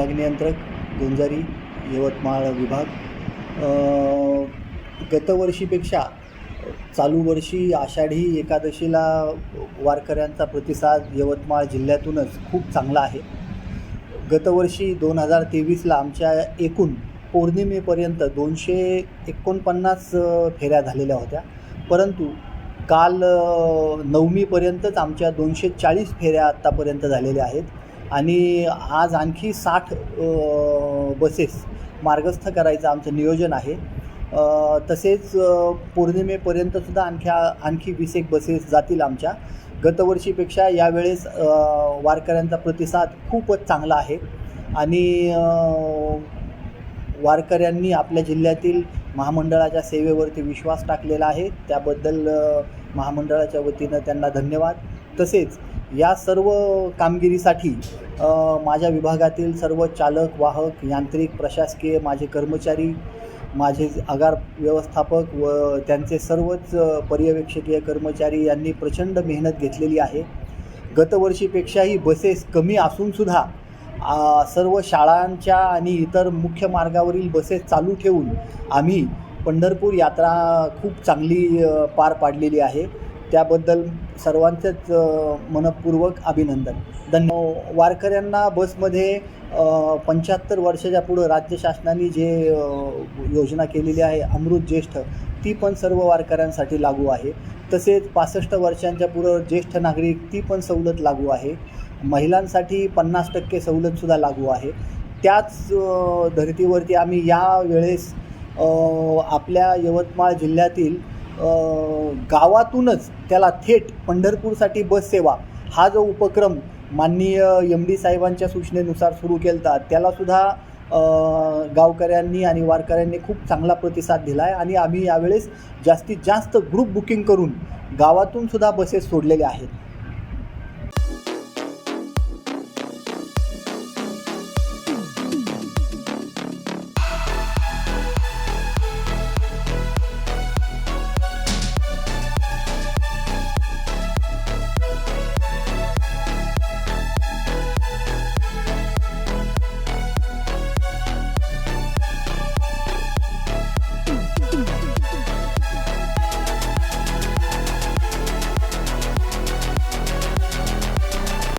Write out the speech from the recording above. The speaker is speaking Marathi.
विभाग नियंत्रक गुंजारी यवतमाळ विभाग. गतवर्षीपेक्षा चालू वर्षी आषाढी एकादशीला वारकऱ्यांचा प्रतिसाद यवतमाळ जिल्ह्यातूनच खूप चांगला आहे. गतवर्षी दोन हजार तेवीसला आमच्या एकूण पौर्णिमेपर्यंत दोनशे एकोणपन्नास फेऱ्या झालेल्या होत्या. परंतु काल नवमीपर्यंतच आमच्या दोनशे चाळीस फेऱ्या आत्तापर्यंत झालेल्या आहेत. आणि आज आणखी साठ बसेस मार्गस्थ करायचं आमचं नियोजन आहे. तसेच पौर्णिमेपर्यंतसुद्धा आणखी आणखी वीस एक बसेस जातील आमच्या. गतवर्षीपेक्षा यावेळेस वारकऱ्यांचा प्रतिसाद खूपच चांगला आहे. आणि वारकऱ्यांनी आपल्या जिल्ह्यातील महामंडळाच्या सेवेवरती विश्वास टाकलेला आहे. त्याबद्दल महामंडळाच्या वतीनं त्यांना धन्यवाद. तसेच या सर्व कामगिरीसाठी माझ्या विभागातील सर्व चालक वाहक यांत्रिक प्रशासकीय माझे कर्मचारी माझे आगार व्यवस्थापक व त्यांचे सर्वच पर्यवेक्षकीय कर्मचारी यांनी प्रचंड मेहनत घेतलेली आहे. गतवर्षीपेक्षाही बसेस कमी असूनसुद्धा सर्व शाळांच्या आणि इतर मुख्य मार्गावरील बसेस चालू ठेवून आम्ही पंढरपूर यात्रा खूप चांगली पार पाडलेली आहे. त्याबद्दल सर्वांचंच मनपूर्वक अभिनंदन. धन्य वारकऱ्यांना बसमध्ये पंच्याहत्तर वर्षाच्या पुढं राज्य शासनाने जे योजना केलेली आहे अमृत ज्येष्ठ ती पण सर्व वारकऱ्यांसाठी लागू आहे. तसेच पासष्ट वर्षांच्या पुढं ज्येष्ठ नागरिक ती पण सवलत लागू आहे. महिलांसाठी पन्नास टक्के सवलतसुद्धा लागू आहे. त्याच धर्तीवरती आम्ही या वेळेस आपल्या यवतमाळ जिल्ह्यातील गावातूनच त्याला थेट पंढरपूरसाठी बस सेवा हा जो उपक्रम माननीय एम डी साहेबांच्या सूचनेनुसार सुरू केला त्यालासुद्धा गावकऱ्यांनी आणि वारकऱ्यांनी खूप चांगला प्रतिसाद दिला आहे आणि आम्ही यावेळेस जास्तीत जास्त ग्रुप बुकिंग करून गावातून सुद्धा बसेस सोडलेल्या आहेत.